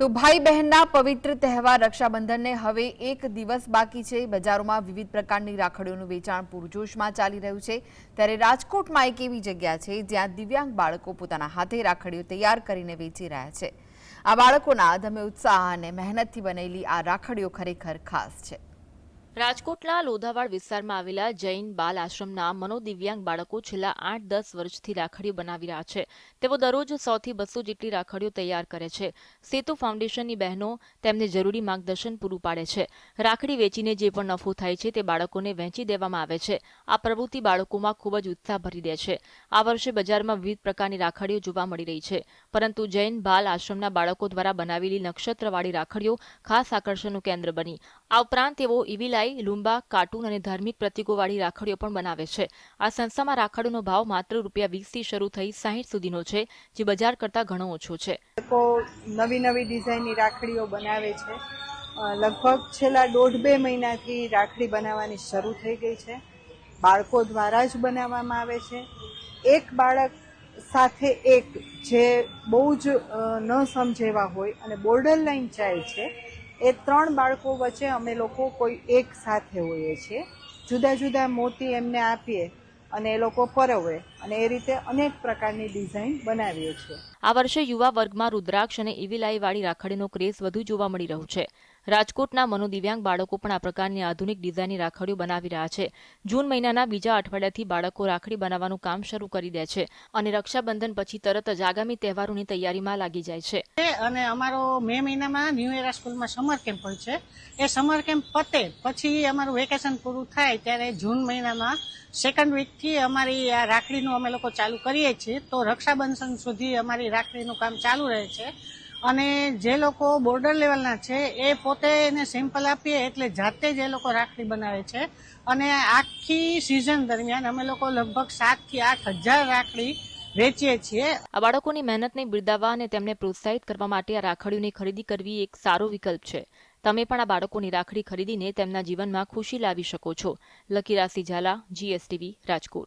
તો ભાઈ બહેનના પવિત્ર તહેવાર રક્ષાબંધનને હવે એક દિવસ બાકી છે. બજારોમાં વિવિધ પ્રકારની રાખડીઓનું વેચાણ પૂરજોશમાં ચાલી રહ્યું છે. ત્યારે રાજકોટમાં એક એવી જગ્યા છે જ્યાં દિવ્યાંગ બાળકો પોતાના હાથે રાખડીઓ તૈયાર કરીને વેચી રહ્યા છે. આ બાળકોના અધમે ઉત્સાહ અને મહેનતથી બનેલી આ રાખડીઓ ખરેખર ખાસ છે. રાજકોટના લોધાવાડ વિસ્તારમાં આવેલા જૈન બાલ આશ્રમના મનોદિવ્યાંગ બાળકો છેલ્લા આઠ દસ વર્ષથી રાખડીઓ બનાવી રહ્યા છે. તેઓ દરરોજ સોથી બસો જેટલી રાખડીઓ તૈયાર કરે છે. સેતુ ફાઉન્ડેશનની બહેનો તેમને જરૂરી માર્ગદર્શન પૂરું પાડે છે. રાખડી વેચીને જે પણ નફો થાય છે તે બાળકોને વહેંચી દેવામાં આવે છે. આ પ્રવૃત્તિ બાળકોમાં ખૂબ જ ઉત્સાહ ભરી દે છે. આ વર્ષે બજારમાં વિવિધ પ્રકારની રાખડીઓ જોવા મળી રહી છે. પરંતુ જૈન બાલ આશ્રમના બાળકો દ્વારા બનાવેલી નક્ષત્રવાળી રાખડીઓ ખાસ આકર્ષણનું કેન્દ્ર બની. આ ઉપરાંત તેઓ ઇવિલાઈ લુંબા, કાર્ટૂન અને ધાર્મિક પ્રતીકોવાળી રાખડીઓ પણ બનાવે છે. આ સંસ્થામાં રાખડીનો ભાવ માત્ર રૂપિયા વીસથી શરૂ થઈ સાહીઠ સુધીનો છે, જે બજાર કરતાં ઘણો ઓછો છે. લોકો નવી નવી ડિઝાઇનની રાખડીઓ બનાવે છે. લગભગ છેલ્લા દોઢ બે મહિનાથી રાખડી બનાવવાની શરૂ થઈ ગઈ છે. બાળકો દ્વારા જ બનાવવામાં આવે છે. એક બાળક સાથે એક જે બહુ જ ન સમજેવા હોય અને બોર્ડર લાઈન જાય છે એ ત્રણ બાળકો વચ્ચે અમે લોકો કોઈ એક સાથે હોઈએ છીએ. જુદા જુદા મોતી એમને આપીએ અને એ લોકો પરવે અને એ રીતે અનેક પ્રકારની ડિઝાઇન બનાવીએ છીએ. આ વર્ષે યુવા વર્ગમાં રુદ્રાક્ષ અને ઇવિલાઈવાળી રાખડીનો ક્રેઝ વધુ જોવા મળી રહ્યો છે. રાજકોટના મનોદિવ્યાંગ બાળકો પણ આ પ્રકારની આધુનિક ડિઝાઇનની રાખડીઓ બનાવી રહ્યા છે. જૂન મહિનાના બીજા અઠવાડિયાથી બાળકો રાખડી બનાવવાનું કામ શરૂ કરી દે છે અને રક્ષાબંધન પછી તરત જ આગામી તહેવારોની તૈયારીમાં લાગી જાય છે. છે અને અમારો મે મહિનામાં ન્યુ એરા સ્કૂલમાં સમર કેમ્પ હોય છે. એ સમર કેમ્પ પતે પછી અમારું વેકેશન પૂરું થાય ત્યારે જૂન મહિનામાં સેકન્ડ વીકથી અમારી આ રાખડીનું અમે લોકો ચાલુ કરીએ છીએ, તો રક્ષાબંધન સુધી અમારી રાખડીનું કામ ચાલુ રહે છે. અને જે લોકો બોર્ડર લેવલના છે, એ પોતે એને સેમ્પલ આપીએ એટલે જાતે જ એ લોકો રાખડી બનાવે છે. અને આખી સિઝન દરમિયાન અમે લોકો લગભગ સાતથી આઠ હજાર રાખડી વેચીએ છીએ. આ બાળકોની મહેનતને બિરદાવવા અને તેમને પ્રોત્સાહિત કરવા માટે આ રાખડીઓની ખરીદી કરવી એક સારો વિકલ્પ છે. તમે પણ આ બાળકોની રાખડી ખરીદીને તેમના જીવનમાં ખુશી લાવી શકો છો. લકીરાસી ઝાલા જીએસટીવી રાજકોટ.